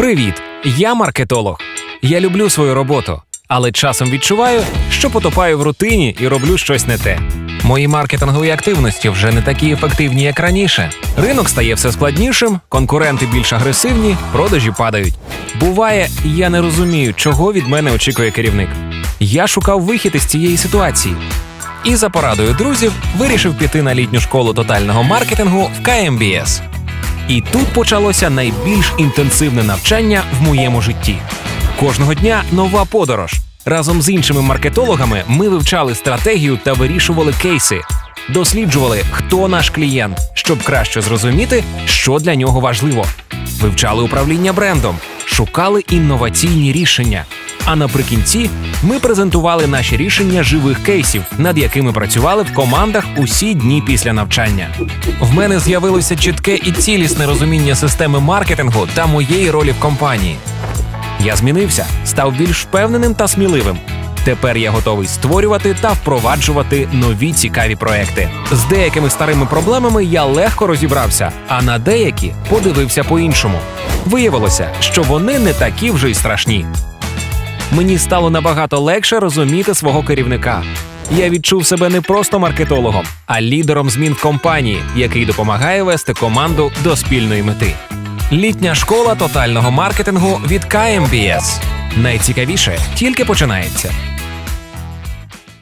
Привіт! Я маркетолог. Я люблю свою роботу, але часом відчуваю, що потопаю в рутині і роблю щось не те. Мої маркетингові активності вже не такі ефективні, як раніше. Ринок стає все складнішим, конкуренти більш агресивні, продажі падають. Буває, я не розумію, чого від мене очікує керівник. Я шукав вихід із цієї ситуації. І за порадою друзів вирішив піти на літню школу тотального маркетингу в КМБС. І тут почалося найбільш інтенсивне навчання в моєму житті. Кожного дня нова подорож. Разом з іншими маркетологами ми вивчали стратегію та вирішували кейси, досліджували, хто наш клієнт, щоб краще зрозуміти, що для нього важливо. Вивчали управління брендом, шукали інноваційні рішення. А наприкінці ми презентували наші рішення живих кейсів, над якими працювали в командах усі дні після навчання. В мене з'явилося чітке і цілісне розуміння системи маркетингу та моєї ролі в компанії. Я змінився, став більш впевненим та сміливим. Тепер я готовий створювати та впроваджувати нові цікаві проекти. З деякими старими проблемами я легко розібрався, а на деякі подивився по-іншому. Виявилося, що вони не такі вже й страшні. Мені стало набагато легше розуміти свого керівника. Я відчув себе не просто маркетологом, а лідером змін в компанії, який допомагає вести команду до спільної мети. Літня школа тотального маркетингу від KMBS. Найцікавіше тільки починається.